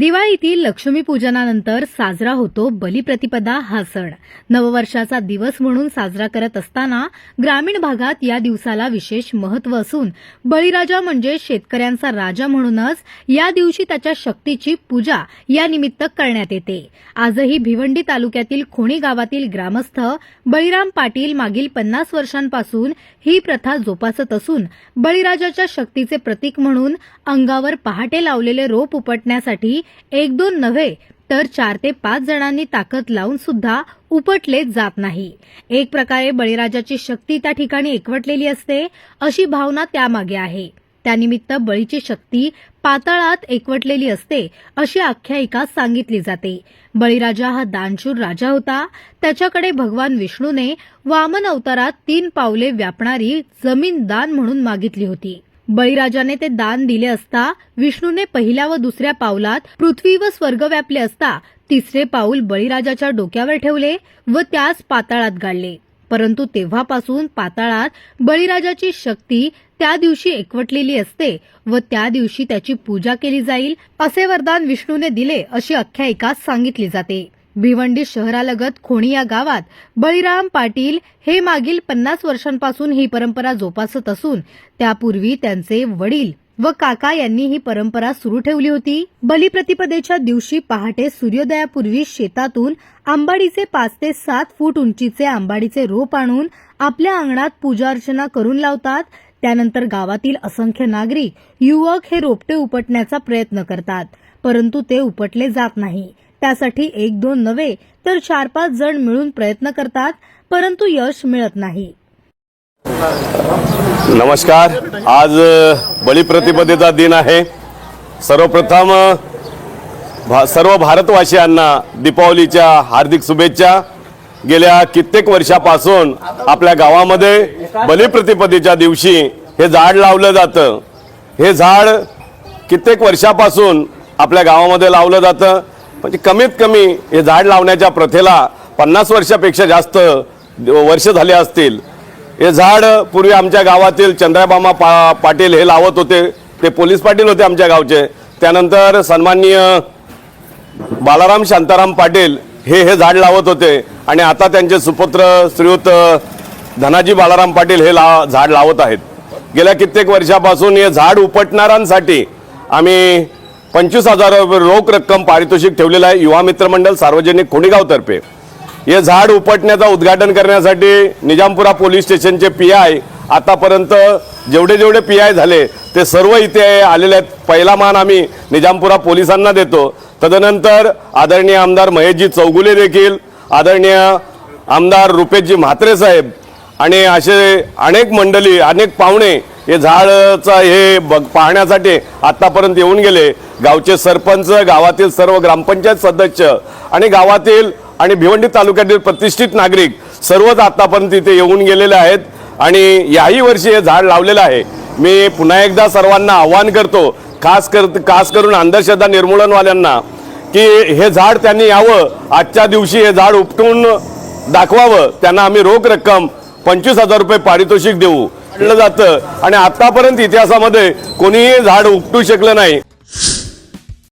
दिवाळीतील लक्ष्मीपूजनानंतर साजरा होतो बलिप्रतिपदा हा सण. नववर्षाचा दिवस म्हणून साजरा करत असताना ग्रामीण भागात या दिवसाला विशेष महत्त्व असून बळीराजा म्हणजे शेतकऱ्यांचा राजा म्हणूनच या दिवशी त्याच्या शक्तीची पूजा या निमित्त करण्यात येते. आजही भिवंडी तालुक्यातील खोणी गावातील ग्रामस्थ बळीराम पाटील मागील पन्नास वर्षांपासून ही प्रथा जोपासत असून बळीराजाच्या शक्तीचे प्रतीक म्हणून अंगावर पहाटे लावलेले रोप उपटण्यासाठी एक दोन नव्हे तर चार ते पाच जणांनी ताकद लावून सुद्धा उपटले जात नाही. एक प्रकारे बळीराजाची शक्ती त्या ठिकाणी एकवटलेली असते अशी भावना त्यामागे आहे. त्यानिमित्त बळीची शक्ती पाताळात एकवटलेली असते अशी आख्यायिका सांगितली जाते. बळीराजा हा दानशूर राजा होता. त्याच्याकडे भगवान विष्णूने वामन अवतारात तीन पावले व्यापणारी जमीन दान म्हणून मागितली होती. बळीराजाने ते दान दिले असता विष्णूने पहिल्या व दुसऱ्या पावलात पृथ्वी व स्वर्ग व्यापले असता तिसरे पाऊल बळीराजाच्या डोक्यावर ठेवले व त्यास पाताळात गाडले. परंतु तेव्हापासून पाताळात बळीराजाची शक्ती त्या दिवशी एकवटलेली असते व त्या दिवशी त्याची पूजा केली जाईल असे वरदान विष्णूने दिले अशी आख्यायिका सांगितली जाते. भिवंडी शहरालगत खोणी या गावात बळीराम पाटील हे मागील पन्नास वर्षांपासून ही परंपरा जोपासत असून त्यापूर्वी त्यांचे वडील व काका यांनी ही परंपरा सुरू ठेवली होती. बलिप्रतिपदेच्या दिवशी पहाटे सूर्योदयापूर्वी शेतातून आंबाडीचे पाच ते सात फूट उंचीचे आंबाडीचे रोप आणून आपल्या अंगणात पूजा अर्चना करून लावतात. त्यानंतर गावातील असंख्य नागरिक युवक हे रोपटे उपटण्याचा प्रयत्न करतात परंतु ते उपटले जात नाही. त्यासाठी एक दोन नव्हे तर चार पाच जण मिळून प्रयत्न करतात परंतु यश मिळत नाही. नमस्कार. आज अ, बलिप्रतिपदेचा दिन आहे. सर्वप्रथम भा सर्व भारतवासियांना दीपावलीच्या हार्दिक शुभेच्छा. गेल्या कित्येक वर्षापासून आपल्या गावामध्ये बलिप्रतिपदेच्या दिवशी हे झाड लावलं जातं. हे झाड कित्येक वर्षापासून आपल्या गावामध्ये लावलं जातं. म्हणजे कमीत कमी हे झाड लावण्याच्या प्रथेला पन्नास वर्षापेक्षा जास्त वर्ष झाले असतील. हे झाड पूर्वी आमच्या गावातील चंद्राबामा पा पाटील हे लावत होते. ते पोलीस पाटील होते आमच्या गावचे. त्यानंतर सन्माननीय बालाराम शांताराम पाटील हे हे झाड लावत होते. आणि आता त्यांचे सुपुत्र श्रीयुत धनाजी बालाराम पाटील हे ला झाड लावत आहेत. गेल्या कित्येक वर्षापासून हे झाड उपटणाऱ्यांसाठी आम्ही पंचवीस हजार रोख रक्कम पारितोषिक ठेवलेलं आहे युवा मित्र मंडळ सार्वजनिक खोडेगावतर्फे. हे झाड उपटण्याचा उद्घाटन करण्यासाठी निजामपुरा पोलीस स्टेशनचे पी आय आतापर्यंत जेवढे जेवढे पी आय झाले ते सर्व इथे आलेले आहेत. पहिला मान आम्ही निजामपुरा पोलिसांना देतो. तदनंतर आदरणीय आमदार महेशजी चौगुले देखील आदरणीय आमदार रुपेशजी म्हात्रे साहेब आणि असे अनेक मंडळी अनेक पाहुणे हे झाडचं हे बघ पाहण्यासाठी आत्तापर्यंत येऊन गेले. गावचे सरपंच गावातील सर्व ग्रामपंचायत सदस्य आणि गावातील आणि भिवंडी तालुक्यातील प्रतिष्ठित नागरिक सर्वच आत्तापर्यंत इथे येऊन गेलेले आहेत आणि याही वर्षी हे झाड लावलेलं आहे. मी पुन्हा एकदा सर्वांना आव्हान करतो खास कर खास करून अंधश्रद्धा निर्मूलनवाल्यांना की हे झाड त्यांनी यावं आजच्या दिवशी हे झाड उपटून दाखवावं. त्यांना आम्ही रोख रक्कम पंचवीस हजार रुपये पारितोषिक देऊ. काढलं जातं. आणि आतापर्यंत इतिहासामध्ये कोणीही झाड उपटू शकलं नाही.